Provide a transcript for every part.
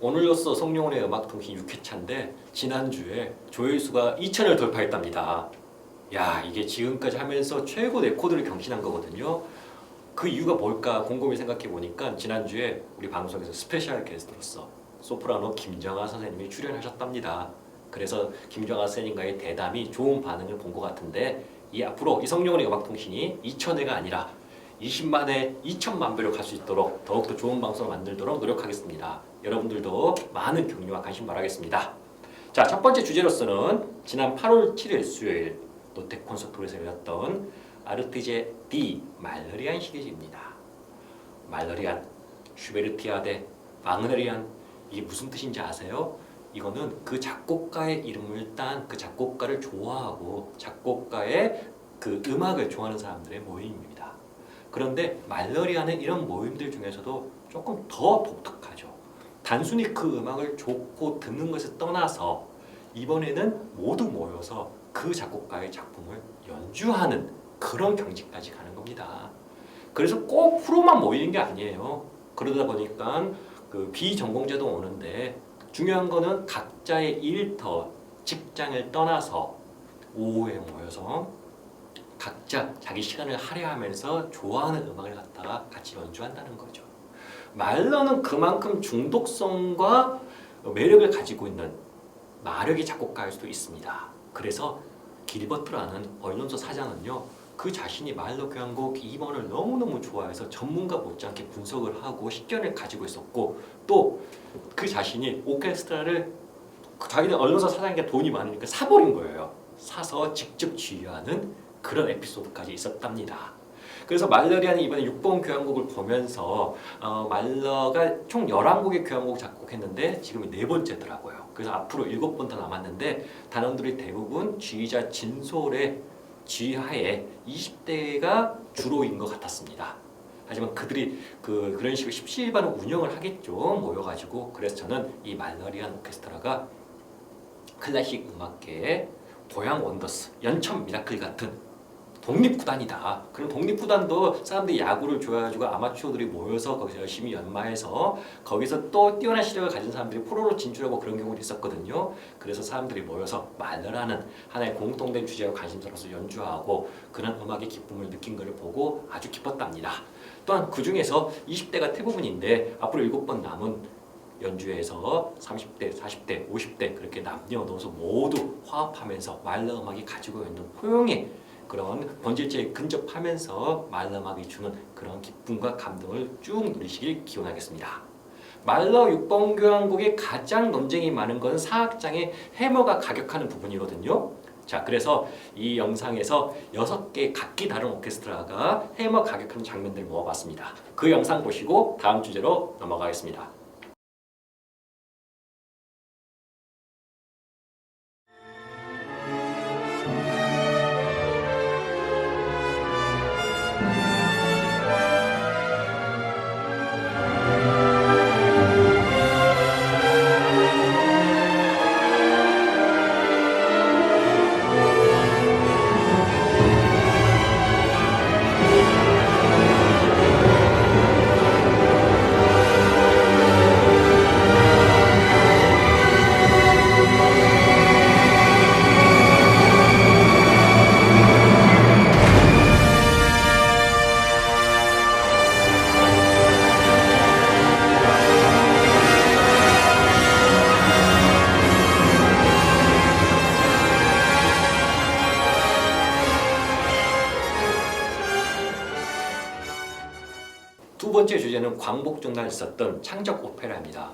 오늘로써 성룡원의 음악 통신 6회차인데 지난주에 조회수가 2천을 돌파했답니다. 야 이게 지금까지 하면서 최고 레코드를 경신한 거거든요. 그 이유가 뭘까 곰곰이 생각해 보니까 지난주에 우리 방송에서 스페셜 게스트로서 소프라노 김정아 선생님이 출연하셨답니다. 그래서 김정아 선생님과의 대담이 좋은 반응을 본 것 같은데 이 앞으로 이성룡원의 음악통신이 2천회가 아니라 20만 회, 2천만 배로 갈 수 있도록 더욱더 좋은 방송을 만들도록 노력하겠습니다. 여러분들도 많은 격려와 관심 바라겠습니다. 자, 첫 번째 주제로서는 지난 8월 7일 수요일 롯데 콘서트홀에서 열렸던 아르티제 D 말러리안 시리즈입니다. 말러리안, 슈베르티아데, 와그너리안 이게 무슨 뜻인지 아세요? 이거는 그 작곡가의 이름을 딴 그 작곡가를 좋아하고 작곡가의 그 음악을 좋아하는 사람들의 모임입니다. 그런데 말러리아는 이런 모임들 중에서도 조금 더 독특하죠. 단순히 그 음악을 좋고 듣는 것을 떠나서 이번에는 모두 모여서 그 작곡가의 작품을 연주하는 그런 경지까지 가는 겁니다. 그래서 꼭 프로만 모이는 게 아니에요. 그러다 보니까 그 비전공자도 오는데 중요한 거는 각자의 일터, 직장을 떠나서 오후에 모여서 각자 자기 시간을 할애하면서 좋아하는 음악을 갖다가 같이 연주한다는 거죠. 말러는 그만큼 중독성과 매력을 가지고 있는 마력의 작곡가일 수도 있습니다. 그래서 길버트라는 언론사 사장은요, 그 자신이 말러 교향곡 2번을 너무너무 좋아해서 전문가 못지않게 분석을 하고 식견을 가지고 있었고 또 그 자신이 오케스트라를 그 자기는 언론사 사장이니까 돈이 많으니까 사버린 거예요. 사서 직접 지휘하는 그런 에피소드까지 있었답니다. 그래서 말러리안이 이번에 6번 교향곡을 보면서 어, 말러가 총 11곡의 교향곡 작곡했는데 지금이 네 번째더라고요. 그래서 앞으로 7번 더 남았는데 단원들이 대부분 지휘자 진솔의 지휘하에 20대가 주로인 것 같았습니다. 하지만 그들이 그 그런 식으로 십시일반을 운영을 하겠죠. 모여가지고 그래서 저는 이 말러리안 오케스트라가 클래식 음악계의 고향 원더스, 연천 미라클 같은 독립구단이다. 그런 독립구단도 사람들이 야구를 좋아해가지고 아마추어들이 모여서 거기서 열심히 연마해서 거기서 또 뛰어난 실력을 가진 사람들이 프로로 진출하고 그런 경우도 있었거든요. 그래서 사람들이 모여서 말러라는 하나의 공통된 주제와 관심사로서 연주하고 그런 음악의 기쁨을 느낀 것을 보고 아주 기뻤답니다. 또한 그 중에서 20대가 대부분인데 앞으로 7번 남은 연주에서 30대, 40대, 50대 그렇게 남녀노소 모두 화합하면서 말러 음악이 가지고 있는 포용의 그런 본질체에 근접하면서 음악이 주는 그런 기쁨과 감동을 쭉 누리시길 기원하겠습니다. 말러 6번 교향곡의 가장 논쟁이 많은 건 사악장의 해머가 가격하는 부분이거든요. 자, 그래서 이 영상에서 6개 각기 다른 오케스트라가 해머 가격하는 장면들 모아봤습니다. 그 영상 보시고 다음 주제로 넘어가겠습니다. 주제는 광복절날 있었던 창작 오페라입니다.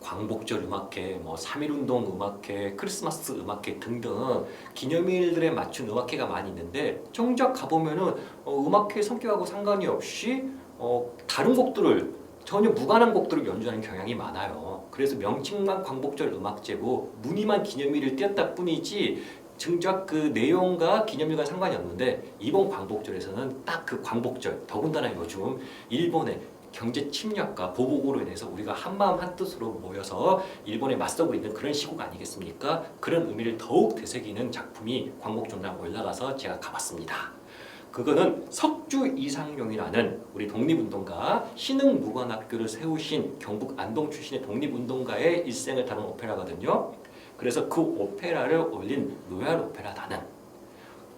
광복절 음악회, 뭐 3.1운동 음악회, 크리스마스 음악회 등등 기념일들에 맞춘 음악회가 많이 있는데 정작 가보면은 어, 음악회 성격하고 상관이 없이 어, 다른 곡들을 전혀 무관한 곡들을 연주하는 경향이 많아요. 그래서 명칭만 광복절 음악제고 무늬만 기념일을 띄었다 뿐이지 정작 그 내용과 기념일과 상관이 없는데 이번 광복절에서는 딱 그 광복절 더군다나 요즘 일본의 경제 침략과 보복으로 인해서 우리가 한마음 한뜻으로 모여서 일본에 맞서고 있는 그런 시국 아니겠습니까? 그런 의미를 더욱 되새기는 작품이 광복존당 올라가서 제가 가봤습니다. 그거는 석주 이상용이라는 우리 독립운동가 신흥무관학교를 세우신 경북 안동 출신의 독립운동가의 일생을 다룬 오페라거든요. 그래서 그 오페라를 올린 로얄 오페라단은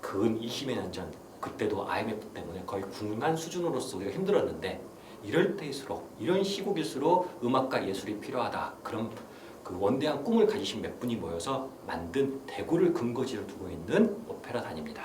근 20여 년 전 그때도 IMF 때문에 거의 국난 수준으로서 우리가 힘들었는데 이럴 때일수록 이런 시국일수록 음악과 예술이 필요하다 그런 그 원대한 꿈을 가지신 몇 분이 모여서 만든 대구를 근거지로 두고 있는 오페라단입니다.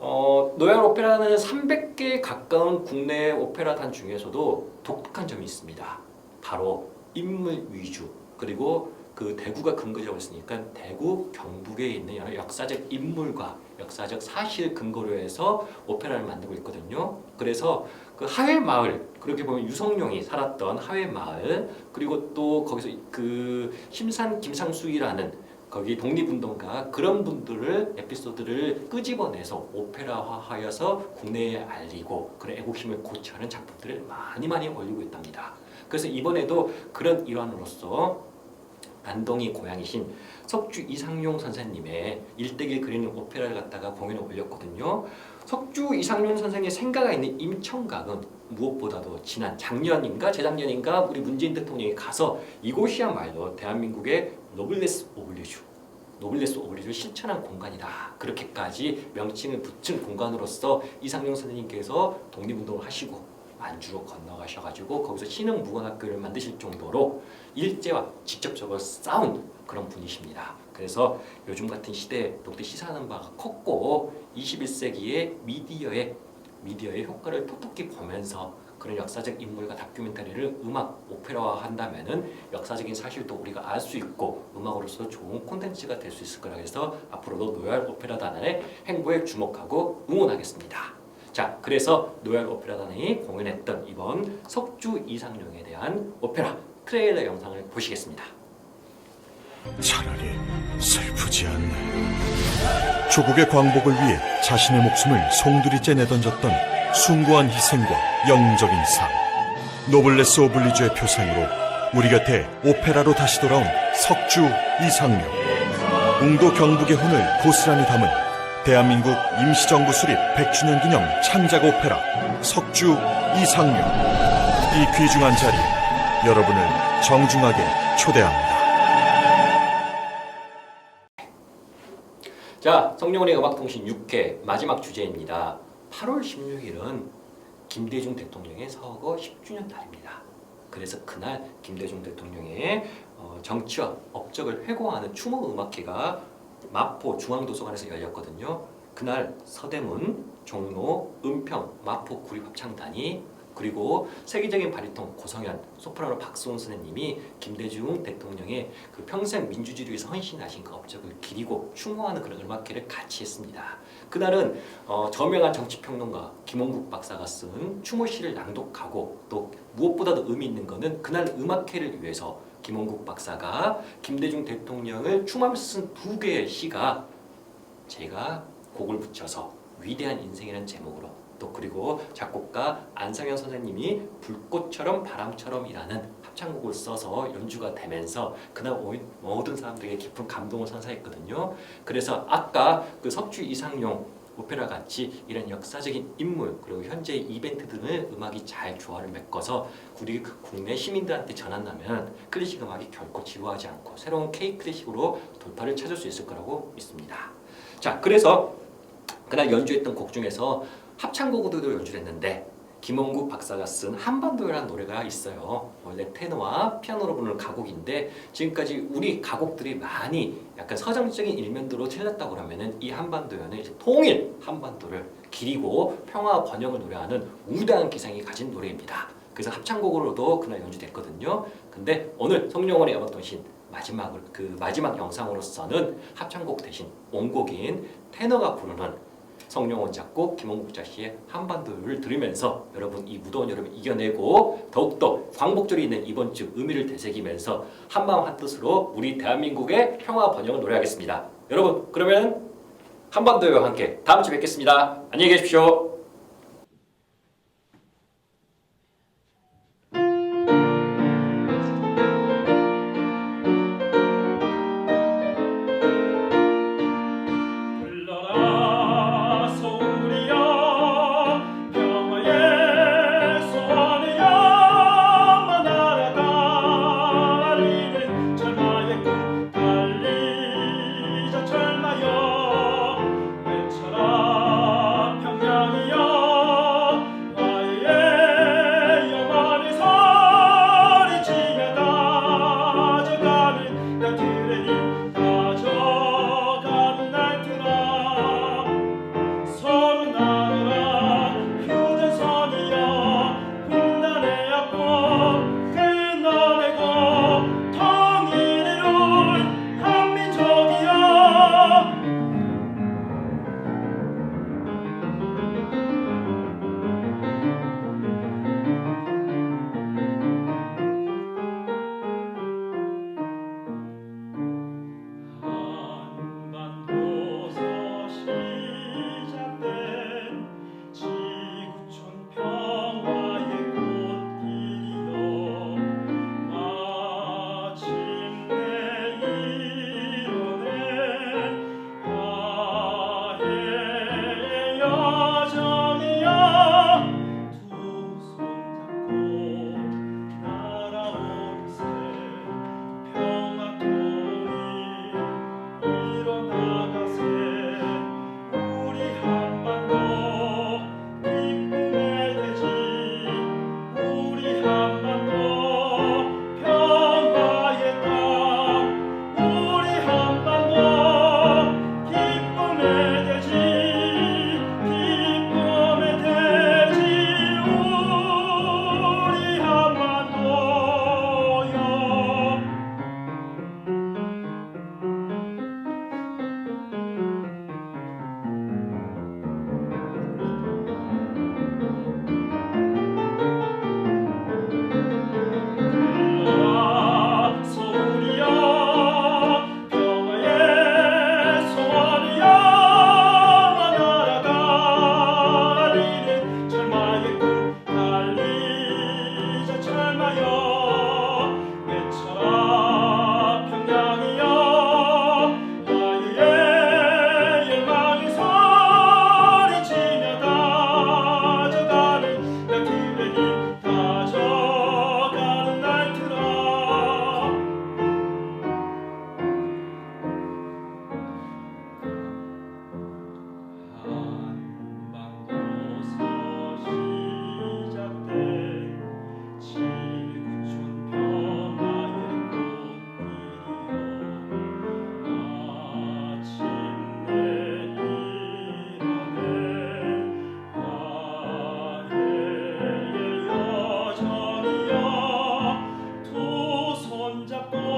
어, 노얄 오페라는 300개 가까운 국내 오페라단 중에서도 독특한 점이 있습니다. 바로 인물 위주 그리고 그 대구가 근거지라고 했으니까 대구 경북에 있는 여러 역사적 인물과 역사적 사실 근거로 해서 오페라를 만들고 있거든요. 그래서 그 하회 마을 그렇게 보면 유성룡이 살았던 하회 마을 그리고 또 거기서 그 심산 김상수이라는 거기 독립운동가 그런 분들을 에피소드를 끄집어내서 오페라화하여서 국내에 알리고 그런 애국심을 고취하는 작품들을 많이 많이 올리고 있답니다. 그래서 이번에도 그런 일환으로서 안동이 고향이신 석주 이상용 선생님의 일대기를 그리는 오페라를 갖다가 공연을 올렸거든요. 석주 이상용 선생의 생가가 있는 임청각은 무엇보다도 지난 작년인가 재작년인가 우리 문재인 대통령이 가서 이곳이야말로 대한민국의 노블레스 오블리주 노블레스 오블리주를 실천한 공간이다. 그렇게까지 명칭을 붙인 공간으로서 이상용 선생님께서 독립운동을 하시고 만주로 건너가셔가지고 거기서 신흥 무관학교를 만드실 정도로 일제와 직접적으로 싸운 그런 분이십니다. 그래서 요즘 같은 시대에 더욱더 시사하는 바가 컸고 21세기의 미디어의 미디어의 효과를 톡톡히 보면서 그런 역사적 인물과 다큐멘터리를 음악 오페라화 한다면은 역사적인 사실도 우리가 알 수 있고 음악으로서 좋은 콘텐츠가 될 수 있을 거라 해서 앞으로도 노얄 오페라단의 행보에 주목하고 응원하겠습니다. 자, 그래서 노얄 오페라단이 공연했던 이번 석주 이상룡에 대한 오페라 트레일러 영상을 보시겠습니다. 차라리 슬프지 않네. 조국의 광복을 위해 자신의 목숨을 송두리째 내던졌던 숭고한 희생과 영웅적인 삶. 노블레스 오블리주의 표상으로 우리 곁에 오페라로 다시 돌아온 석주 이상룡. 웅도 경북의 혼을 고스란히 담은 대한민국 임시정부 수립 100주년 기념 창작 오페라 석주 이상룡. 이 귀중한 자리에 여러분을 정중하게 초대합니다. 자, 성룡원의 음악통신 6회 마지막 주제입니다. 8월 16일은 김대중 대통령의 서거 10주년 달입니다. 그래서 그날 김대중 대통령의 어, 정치와 업적을 회고하는 추모 음악회가 마포 중앙도서관에서 열렸거든요. 그날 서대문, 종로, 은평, 마포 구립합창단이 그리고 세계적인 바리톤 고성현, 소프라노 박수홍 선생님이 김대중 대통령의 그 평생 민주주의를 위해서 헌신하신 그 업적을 기리고 추모하는 그런 음악회를 같이 했습니다. 그날은 어, 저명한 정치평론가 김홍국 박사가 쓴 추모 시를 낭독하고 또 무엇보다도 의미 있는 것은 그날 음악회를 위해서 김홍국 박사가 김대중 대통령을 추모하면서 쓴두 개의 시가 제가 곡을 붙여서 위대한 인생이라는 제목으로 또 그리고 작곡가 안상현 선생님이 불꽃처럼 바람처럼이라는 합창곡을 써서 연주가 되면서 그날 오- 모든 사람들에게 깊은 감동을 선사했거든요. 그래서 아까 그 석주 이상용 오페라 같이 이런 역사적인 인물 그리고 현재의 이벤트 등을 음악이 잘 조화를 맺어서 우리 그 국내 시민들한테 전한다면 클래식 음악이 결코 지루하지 않고 새로운 K 클래식으로 돌파를 찾을 수 있을 거라고 믿습니다. 자, 그래서 그날 연주했던 곡 중에서 합창곡으로도 연주를 했는데 김원국 박사가 쓴 한반도요라는 노래가 있어요. 원래 테너와 피아노로 부르는 가곡인데 지금까지 우리 가곡들이 많이 약간 서정적인 일면도로 틀렸다고 그러면은 이 한반도요는 이제 통일 한반도를 기리고 평화 번영을 노래하는 우대한 기상이 가진 노래입니다. 그래서 합창곡으로도 그날 연주됐거든요. 근데 오늘 성룡원의 음악통신 마지막을 그 마지막 영상으로서는 합창곡 대신 원곡인 테너가 부르는 성룡원 작곡 김원국 작시의 한반도를 들으면서 여러분 이 무더운 여름을 이겨내고 더욱더 광복절이 있는 이번 주 의미를 되새기면서 한마음 한뜻으로 우리 대한민국의 평화 번영을 노래하겠습니다. 여러분 그러면 한반도와 함께 다음 주에 뵙겠습니다. 안녕히 계십시오. Japan.